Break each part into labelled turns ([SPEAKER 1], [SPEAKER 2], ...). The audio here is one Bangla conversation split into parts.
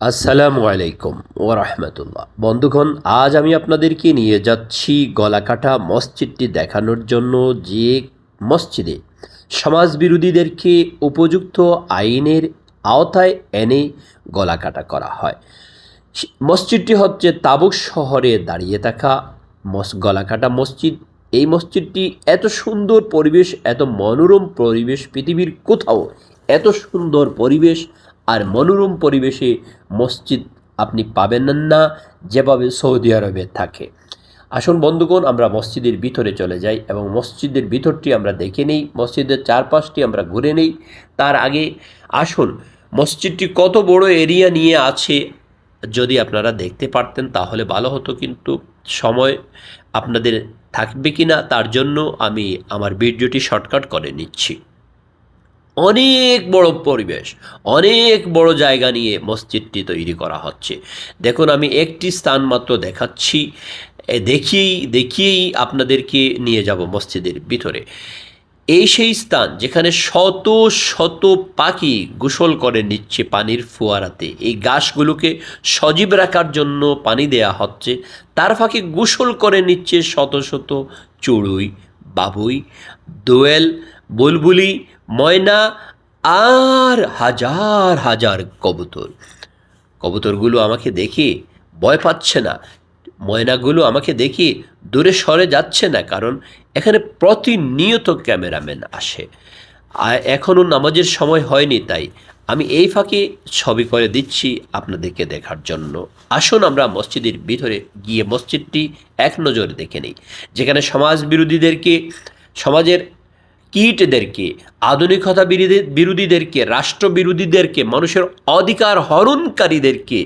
[SPEAKER 1] আসসালামু আলাইকুম ওরহমতুল্লাহ বন্ধুগণ, আজ আমি আপনাদেরকে নিয়ে যাচ্ছি গলাকাটা মসজিদটি দেখানোর জন্য যে মসজিদে সমাজ বিরোধীদেরকে উপযুক্ত আইনের আওতায় এনে গলাকাটা করা হয়। মসজিদটি হচ্ছে তাবুক শহরে দাঁড়িয়ে থাকা গলাকাটা মসজিদ। এই মসজিদটি এত সুন্দর পরিবেশ, এত মনোরম পরিবেশ, পৃথিবীর কোথাও এত সুন্দর পরিবেশ আর মনোরম পরিবেশে মসজিদ আপনি পাবেন না, যেভাবে সৌদি আরবে থাকে। আসুন বন্ধুগণ, আমরা মসজিদের ভিতরে চলে যাই এবং মসজিদের ভিতরটি আমরা দেখে নেই, মসজিদের চারপাশটি আমরা ঘুরে নেই। তার আগে আসুন, মসজিদটি কত বড় এরিয়া নিয়ে আছে যদি আপনারা দেখতে পারতেন, তাহলে ভালো হতো কিন্তু সময় আপনাদের থাকবে কি না তার জন্য আমি আমার ভিডিওটি শর্টকাট করে নিচ্ছি। অনেক বড় পরিবেশ, অনেক বড় জায়গা নিয়ে মসজিদটি তৈরি করা হচ্ছে। দেখুন, আমি একটি স্থান মাত্র দেখাচ্ছি। দেখিয়েই দেখিয়েই আপনাদেরকে নিয়ে যাব মসজিদের ভিতরে। এই সেই স্থান যেখানে শত শত পাখি গোসল করে নিচ্ছে পানির ফোয়ারাতে। এই গাছগুলোকে সজীব রাখার জন্য পানি দেয়া হচ্ছে। তার ফাঁকে গোসল করে নিচ্ছে শত শত চড়ুই বাবুই, দোয়েল, বুলবুলি, ময়না আর হাজার হাজার কবুতর। কবুতরগুলো আমাকে দেখে ভয় পাচ্ছে না। ময়নাগুলো আমাকে দেখে দূরে সরে যাচ্ছে না, কারণ এখানে প্রতিনিয়ত ক্যামেরাম্যান আসে। এখনও নামাজের সময় হয়নি তাই আমি এই ফাঁকে ছবি করে দিচ্ছি আপনাদেরকে দেখার জন্য। আসুন আমরা মসজিদের ভিতরে গিয়ে মসজিদটি এক নজরে দেখে নিই, যেখানে সমাজ বিরোধীদেরকে সমাজের কীটদেরকে, আধুনিকতা বিরোধী, বিরোধীদেরকে রাষ্ট্র বিরোধীদেরকে মানুষের অধিকার হরণকারীদেরকে,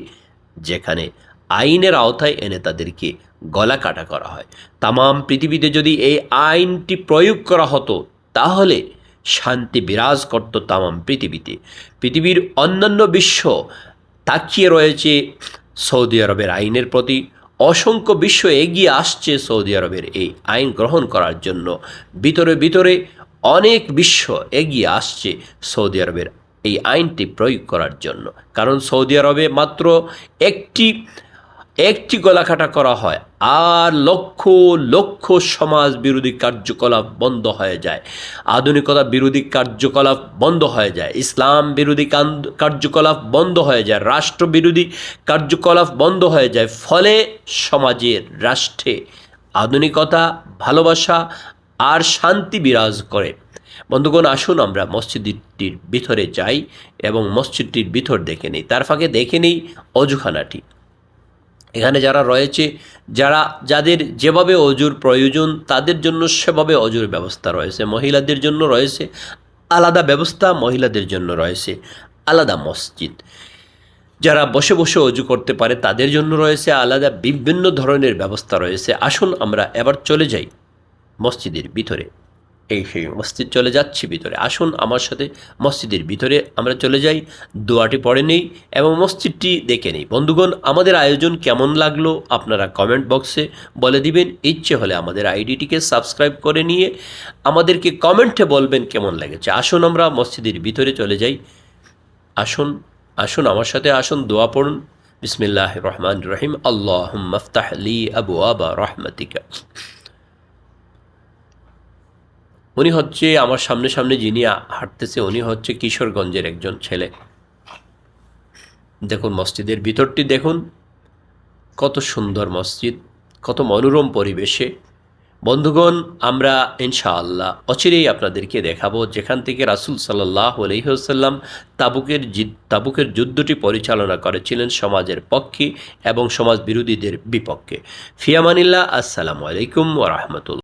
[SPEAKER 1] যেখানে আইনের আওতায় এনে তাদেরকে গলা কাটা করা হয়। তামাম পৃথিবীতে যদি এই আইনটি প্রয়োগ করা হতো, তাহলে শান্তি বিরাজ করত তামাম পৃথিবীতে। পৃথিবীর অন্যান্য বিশ্ব তাকিয়ে রয়েছে সৌদি আরবের আইনের প্রতি। অসংখ্য বিশ্ব এগিয়ে আসছে সৌদি আরবের এই আইন গ্রহণ করার জন্য। ভিতরে ভিতরে অনেক বিশ্ব এগিয়ে আসছে সৌদি আরবের এই আইনটি প্রয়োগ করার জন্য। কারণ সৌদি আরবে মাত্র একটি একটি গলাকাটা করা হয় আর লক্ষ লক্ষ সমাজ বিরোধী কার্যকলাপ বন্ধ হয়ে যায়। আধুনিকতা বিরোধী কার্যকলাপ বন্ধ হয়ে যায়। ইসলাম বিরোধী কার্যকলাপ বন্ধ হয়ে যায়। রাষ্ট্র বিরোধী কার্যকলাপ বন্ধ হয়ে যায়। ফলে সমাজের রাষ্ট্রে আধুনিকতা, ভালোবাসা আর শান্তি বিরাজ করে। বন্ধুগণ, আসুন আমরা মসজিদটির ভিতরে যাই এবং মসজিদটির ভিতর দেখে নিই। তার ফাঁকে দেখে নিই অজুখানাটি। এখানে যারা রয়েছে, যারা, যাদের যেভাবে অজুর প্রয়োজন, তাদের জন্য সেভাবে অজুর ব্যবস্থা রয়েছে। মহিলাদের জন্য রয়েছে আলাদা ব্যবস্থা, মহিলাদের জন্য রয়েছে আলাদা মসজিদ। যারা বসে বসে অজু করতে পারে, তাদের জন্য রয়েছে আলাদা বিভিন্ন ধরনের ব্যবস্থা রয়েছে। আসুন আমরা এবার চলে যাই মসজিদের ভিতরে। এই সেই মসজিদ চলে যাচ্ছি, ভিতরে আসুন আমার সাথে। মসজিদের ভিতরে আমরা চলে যাই, দোয়াটি পড়ে নেই এবং মসজিদটি দেখে নেই। বন্ধুগণ, আমাদের আয়োজন কেমন লাগল আপনারা কমেন্ট বক্সে বলে দিবেন। ইচ্ছে হলে আমাদের আইডিটিকে সাবস্ক্রাইব করে নিয়ে আমাদেরকে কমেন্টে বলবেন কেমন লেগেছে। আসুন আমরা মসজিদের ভিতরে চলে যাই। আসুন আসুন আমার সাথে, আসুন, দোয়া পড়ুন। বিসমিল্লাহ রহমান রহিম। আল্লাহ মফতাহ লি আবু আবা রহমতিকা। উনি হচ্ছে আমার সামনে সামনে যিনি হাঁটতেছে, উনি হচ্ছে কিশোরগঞ্জের একজন ছেলে। দেখুন মসজিদের ভিতরটি দেখুন। কত সুন্দর মসজিদ, কত মনোরম পরিবেশে। বন্ধুগণ, আমরা ইনশাআল্লাহ অচিরেই আপনাদেরকে দেখাবো যেখান থেকে রাসুল সাল্লাহ আলহিহসাল্লাম তাবুকের তাবুকের যুদ্ধটি পরিচালনা করেছিলেন সমাজের পক্ষে এবং সমাজ বিরোধীদের বিপক্ষে। ফিয়ামানিল্লাহ, আসসালামু আলাইকুম ওরহমতুল্লা